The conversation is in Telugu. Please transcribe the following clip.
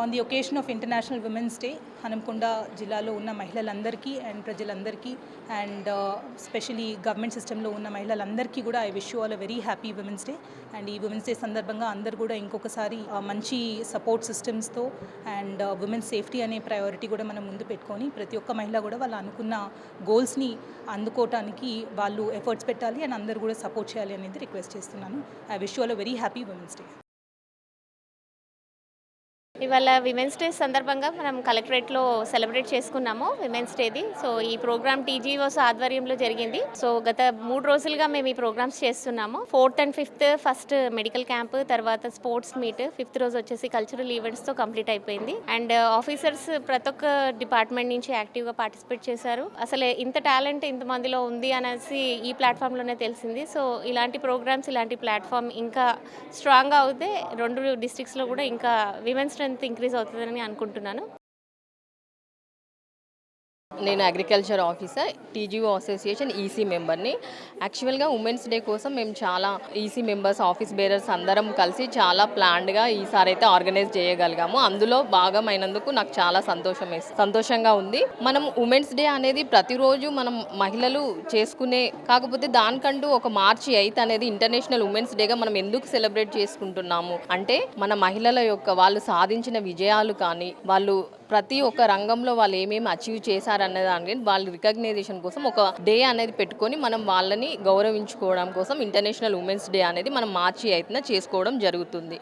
On the occasion of international women's day Hanamkonda జిల్లాలో ఉన్న మహిళలందరికీ అండ్ ప్రజలందరికీ అండ్ స్పెషలీ గవర్నమెంట్ సిస్టంలో ఉన్న మహిళలందరికీ కూడా I wish you all a very happy women's day and ఈ విమెన్స్ డే సందర్భంగా అందరు కూడా ఇంకొకసారి uh, మంచి సపోర్ట్ సిస్టమ్స్తో అండ్ ఉమెన్స్ సేఫ్టీ అనే ప్రయారిటీ కూడా మనం ముందు పెట్టుకొని ప్రతి ఒక్క మహిళ కూడా వాళ్ళు అనుకున్న గోల్స్ని అందుకోవటానికి వాళ్ళు ఎఫర్ట్స్ పెట్టాలి అండ్ అందరూ కూడా సపోర్ట్ చేయాలి అనేది రిక్వెస్ట్ చేస్తున్నాను. I wish you all a very happy women's day ఇవాళ విమెన్స్ డే సందర్భంగా మనం కలెక్టరేట్లో సెలబ్రేట్ చేసుకున్నాము విమెన్స్ డేది సో ఈ ప్రోగ్రామ్ టీజీఓస్ ఆధ్వర్యంలో జరిగింది. సో గత మూడు రోజులుగా మేము ఈ ప్రోగ్రామ్స్ చేస్తున్నాము. Fourth and fifth first medical camp తర్వాత స్పోర్ట్స్ మీట్ ఫిఫ్త్ రోజు వచ్చేసి కల్చరల్ ఈవెంట్స్తో కంప్లీట్ అయిపోయింది. అండ్ ఆఫీసర్స్ ప్రతి ఒక్క డిపార్ట్మెంట్ నుంచి యాక్టివ్గా పార్టిసిపేట్ చేశారు. అసలు ఇంత టాలెంట్ ఇంతమందిలో ఉంది అనేసి ఈ ప్లాట్ఫామ్లోనే తెలిసింది. సో ఇలాంటి ప్రోగ్రామ్స్ ఇలాంటి ప్లాట్ఫామ్ ఇంకా స్ట్రాంగ్గా అవుతే రెండు డిస్ట్రిక్ట్స్లో కూడా ఇంకా విమెన్స్ స్ట్రెంత్ ఇంక్రీజ్ అవుతుందని అనుకుంటున్నాను. నేను agriculture officer TGO association EC మెంబర్ని యాక్చువల్గా ఉమెన్స్ డే కోసం మేము చాలా ఈసీ మెంబర్స్ ఆఫీస్ బేరర్స్ అందరం కలిసి చాలా ప్లాన్డ్గా ఈసారి అయితే ఆర్గనైజ్ చేయగలిగాము. అందులో భాగమైనందుకు నాకు చాలా సంతోషం సంతోషంగా ఉంది. మనం ఉమెన్స్ డే అనేది ప్రతిరోజు మనం మహిళలు చేసుకునే కాకపోతే దానికంటూ ఒక మార్చి ఎయిత్ అనేది ఇంటర్నేషనల్ ఉమెన్స్ డేగా మనం ఎందుకు సెలబ్రేట్ చేసుకుంటున్నాము? అంటే మన మహిళల యొక్క వాళ్ళు సాధించిన విజయాలు కానీ వాళ్ళు ప్రతి ఒక్క రంగంలో వాళ్ళు ఏమేమి అచీవ్ చేశారని దాని వాళ్ళ రికగ్నైజేషన్ కోసం ఒక డే అనేది పెట్టుకొని మనం వాళ్ళని గౌరవించుకోవడం కోసం ఇంటర్నేషనల్ ఉమెన్స్ డే అనేది మనం మార్చి ఎయిత్న చేసుకోవడం జరుగుతుంది.